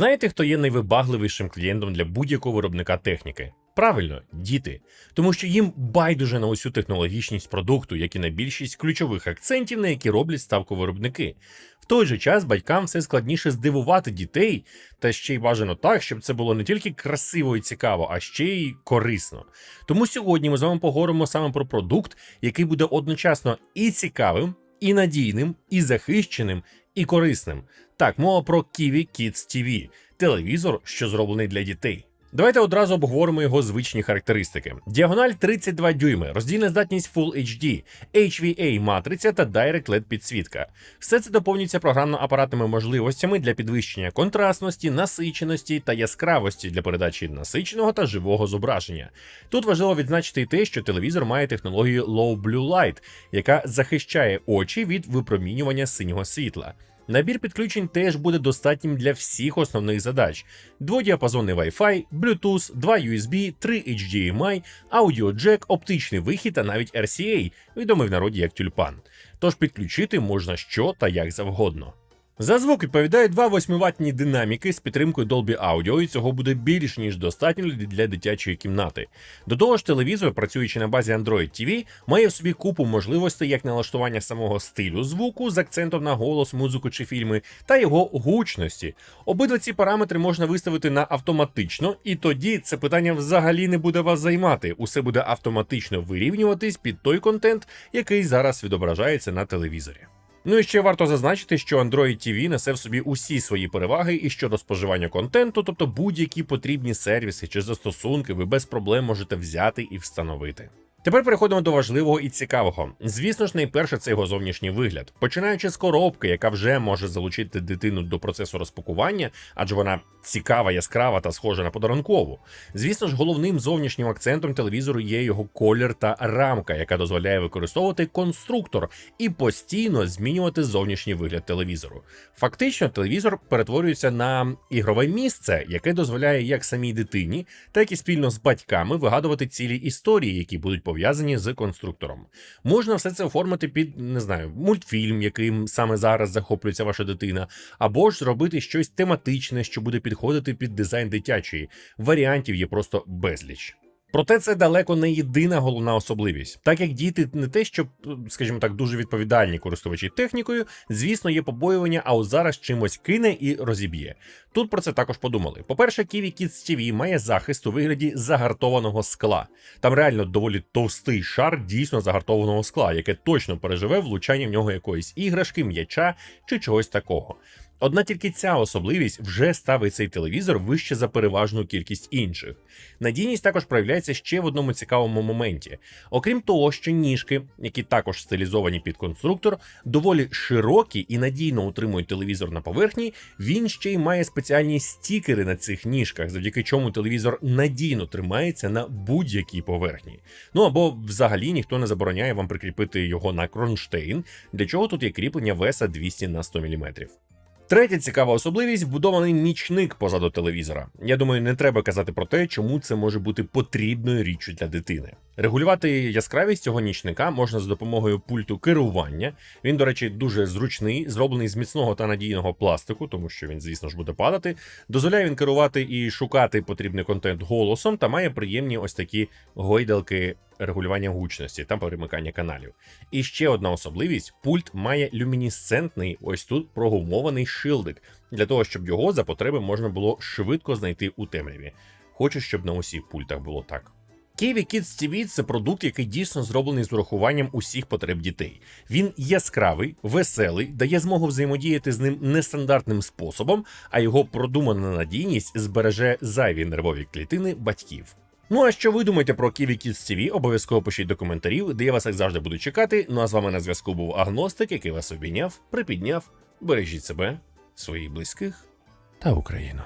Знаєте, хто є найвибагливішим клієнтом для будь-якого виробника техніки? Правильно, діти, тому що їм байдуже на усю технологічність продукту, як і на більшість ключових акцентів, на які роблять ставку виробники. В той же час батькам все складніше здивувати дітей, та ще й бажано так, щоб це було не тільки красиво і цікаво, а ще й корисно. Тому сьогодні ми з вами поговоримо саме про продукт, який буде одночасно і цікавим, і надійним, і захищеним, і корисним. Так, мова про Kiwi Kids TV – телевізор, що зроблений для дітей. Давайте одразу обговоримо його звичні характеристики: діагональ 32 дюйми, роздільна здатність Full HD, HVA матриця та Direct LED підсвітка. Все це доповнюється програмно-апаратними можливостями для підвищення контрастності, насиченості та яскравості для передачі насиченого та живого зображення. Тут важливо відзначити й те, що телевізор має технологію Low Blue Light, яка захищає очі від випромінювання синього світла. Набір підключень теж буде достатнім для всіх основних задач: дводіапазонний Wi-Fi, Bluetooth, 2 USB, 3 HDMI, аудіоджек, оптичний вихід та навіть RCA, відомий в народі як тюльпан. Тож підключити можна що та як завгодно. За звук відповідають два 8-ваттні динаміки з підтримкою Dolby Audio, і цього буде більш ніж достатньо для дитячої кімнати. До того ж, телевізор, працюючи на базі Android TV, має в собі купу можливостей як налаштування самого стилю звуку з акцентом на голос, музику чи фільми, та його гучності. Обидва ці параметри можна виставити на автоматично, і тоді це питання взагалі не буде вас займати. Усе буде автоматично вирівнюватись під той контент, який зараз відображається на телевізорі. Ну і ще варто зазначити, що Android TV несе в собі усі свої переваги і щодо споживання контенту, тобто будь-які потрібні сервіси чи застосунки ви без проблем можете взяти і встановити. Тепер переходимо до важливого і цікавого. Звісно ж, найперше це його зовнішній вигляд, починаючи з коробки, яка вже може залучити дитину до процесу розпакування, адже вона цікава, яскрава та схожа на подарункову. Звісно ж, головним зовнішнім акцентом телевізору є його колір та рамка, яка дозволяє використовувати конструктор і постійно змінювати зовнішній вигляд телевізору. Фактично, телевізор перетворюється на ігрове місце, яке дозволяє як самій дитині, так і спільно з батьками вигадувати цілі історії, які будуть пов'язані з конструктором. Можна все це оформити під не знаю, мультфільм, яким саме зараз захоплюється ваша дитина, або ж зробити щось тематичне, що буде підходити під дизайн дитячої. Варіантів є просто безліч. Проте це далеко не єдина головна особливість, так як діти не те, що, скажімо так, дуже відповідальні користувачі технікою, звісно, є побоювання, а от зараз чимось кине і розіб'є. Тут про це також подумали. По-перше, Kiwi Kids TV має захист у вигляді загартованого скла. Там реально доволі товстий шар дійсно загартованого скла, яке точно переживе влучання в нього якоїсь іграшки, м'яча чи чогось такого. Одна тільки ця особливість вже ставить цей телевізор вище за переважну кількість інших. Надійність також проявляється ще в одному цікавому моменті. Окрім того, що ніжки, які також стилізовані під конструктор, доволі широкі і надійно утримують телевізор на поверхні, він ще й має спеціальні стікери на цих ніжках, завдяки чому телевізор надійно тримається на будь-якій поверхні. Ну або взагалі ніхто не забороняє вам прикріпити його на кронштейн, для чого тут є кріплення веса 200 на 100 мм. Третя цікава особливість вбудований нічник позаду телевізора. Я думаю, не треба казати про те, чому це може бути потрібною річчю для дитини. Регулювати яскравість цього нічника можна з допомогою пульту керування. Він, до речі, дуже зручний, зроблений з міцного та надійного пластику, тому що він, звісно ж, буде падати. Дозволяє він керувати і шукати потрібний контент голосом, та має приємні ось такі гойдалки регулювання гучності та перемикання каналів. І ще одна особливість: пульт має люмінесцентний, ось тут прогумований шилдик, для того, щоб його за потреби можна було швидко знайти у темряві. Хочу, щоб на усіх пультах було так. Kiwi Kids TV – це продукт, який дійсно зроблений з урахуванням усіх потреб дітей. Він яскравий, веселий, дає змогу взаємодіяти з ним нестандартним способом, а його продумана надійність збереже зайві нервові клітини батьків. Ну а що ви думаєте про Kiwi Kids TV? Обов'язково пишіть до коментарів, де я вас як завжди буду чекати. Ну а з вами на зв'язку був Агностик, який вас обійняв, припідняв. Бережіть себе, своїх близьких та Україну.